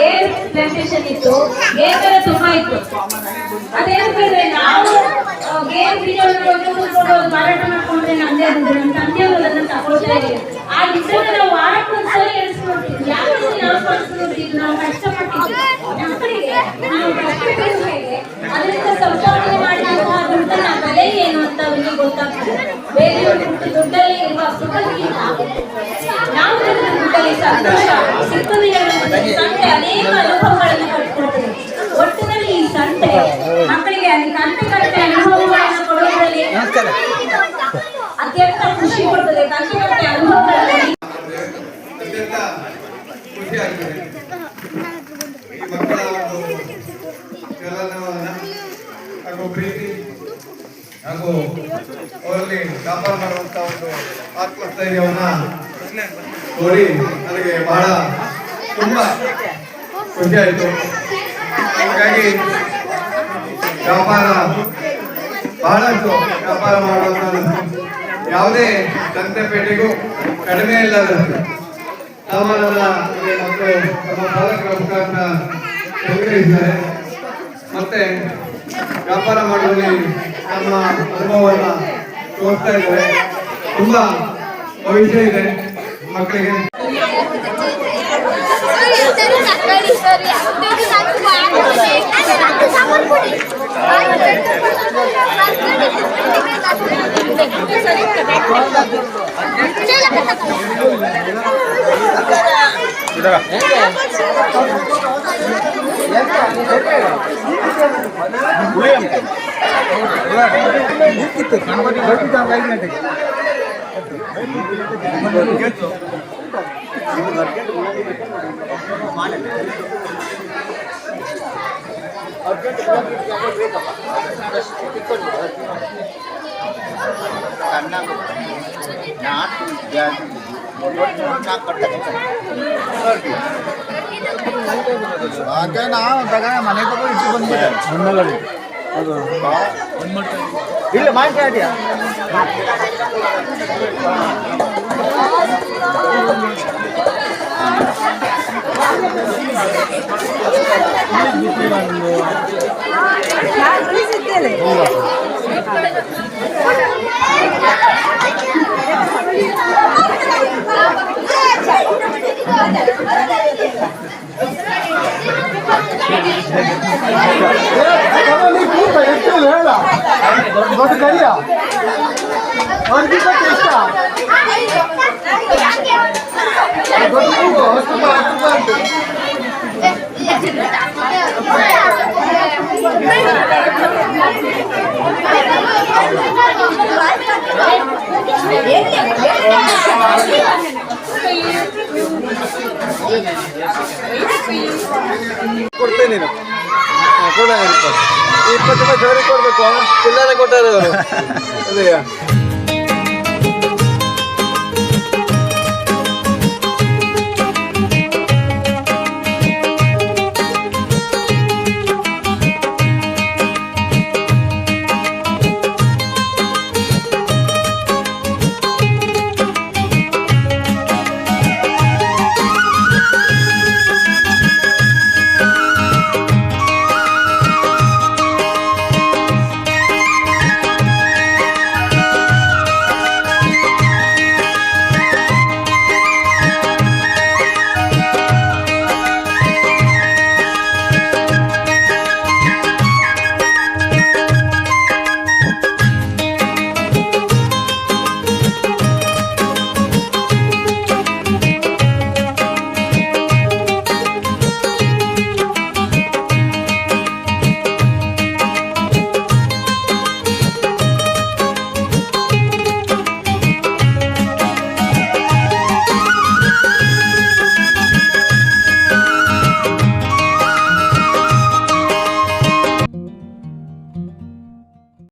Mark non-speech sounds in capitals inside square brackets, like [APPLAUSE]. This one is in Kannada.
ಗೇರ್ ಪ್ಲಾಂಟೇಶನ್ ಇತ್ತು? ಗೇರ್ ತುಂಬಾ ಇತ್ತು? ಅದೇನಂದ್ರೆ ನಾವು ಗೇರ್ ಮಾರಾಟ ಮಾಡ್ಕೊಂಡ್ರೆ ನಮ್ದೇ ಅಂದ್ರೆ ನಮ್ಮ ತಂದೆಯವರು ಅದನ್ನ ತಗೊಳ್ತಾ ಇದೆ ಆ ದುಡ್ಡನ್ನ ನಾವು ವಾರಕ್ಕೊಂದ್ಸರಿ ಎಣಿಸ್ಕೊಳ್ತಿದ್ವಿ ಯಾಕಂದ್ರೆ ನಾವು ಕಳ್ಸ್ಕೊಳ್ತಿದ್ವಿ ನಾವು ಮಕ್ಕಳಿಗೆ ನಾವು ಹೇಗೆ ಅದರಿಂದ ಸಂಪಾದನೆ ಮಾಡಿದಂತಹ ದುಡ್ಡನ್ನ ಬೆಲೆ ಏನು ಅಂತ ಅವರಿಗೆ ಗೊತ್ತಾಗ್ತದೆ. ಬೇರೆಯವರು ದುಡ್ಡಲ್ಲಿ ಇರುವ ಸುಖಕ್ಕಿಂತ ನಾವು ದುಡ್ಡು ದುಡ್ಡಲ್ಲಿ ಸಂತೋಷ ಸಿಕ್ಕದು ಹೇಳುವಂಥದ್ದು ಸಂತೆ ಅನೇಕ ಅನುಭವಗಳನ್ನು ಕಟ್ಕೊಳ್ತದೆ ಒಟ್ಟಿನಲ್ಲಿ ಈ ಸಂತೆ ಮಕ್ಕಳಿಗೆ ಕಂತೆ ಕಂತೆ ಅನುಭವಗಳನ್ನು ಕೊಡುವುದರಲ್ಲಿ ಅತ್ಯಂತ ಖುಷಿ ಕೊಡ್ತದೆ. ಕಂತೆ ಕಂತೆ ಅತ್ಯಂತ ಖುಷಿಯಾಗ್ತದೆ ಈ ಮಕ್ಕಳ ಒಂದು ಚಲನವಲನ ಹಾಗೂ ಪ್ರೀತಿ ಹಾಗೂ ಅವರಲ್ಲಿ ವ್ಯಾಪಾರ ಮಾಡುವಂತ ಒಂದು ಆತ್ಮಸ್ಥೈರ್ಯವನ್ನ ನೋಡಿ ನನಗೆ ಬಹಳ ತುಂಬಾ ಖುಷಿ ಆಯಿತು. ಹಾಗಾಗಿ ವ್ಯಾಪಾರ ಬಹಳಷ್ಟು ವ್ಯಾಪಾರ ಮಾಡುವಂತ ಯಾವುದೇ ಸಂತೆಪೇಟೆಗೂ ಕಡಿಮೆ ಇಲ್ಲ ಮತ್ತೆ ವ್ಯಾಪಾರ ಮಾಡುವಲ್ಲಿ ನಮ್ಮ ಅನುಭವವನ್ನ ತೋರಿಸ್ತಾ ಇದ್ದಾರೆ ತುಂಬಾ ಭವಿಷ್ಯ ಇದೆ ಮಕ್ಕಳಿಗೆ ಹಾಗೆ ನಾವು ತಗ ಮನೆ ತಗೋ ಇಟ್ಟು ಬಂದ್ಬಿಟ್ಟೆ இல்ல மாட்டாட்டியா Thank you. ದೊಡ್ಡ ಕರಿಯ ಅವ್ರಿಗೆ ಎಷ್ಟ ದೊಡ್ಡ ಕೂಗು, ಹತ್ತು ರೂಪಾಯಿ, ಹತ್ತು ರೂಪಾಯಿ ಅಂತೆ. ಕೊಡ್ತೇನೆ ನೀನು ಕೊಡ ಇಪ್ಪತ್ತು ರೂಪಾಯಿ ಸರಿ ಕೊಡ್ಬೇಕು. ಚಿಲ್ಲರೆ ಕೊಟ್ಟಾರೆ ಅವರು. [LAUGHS]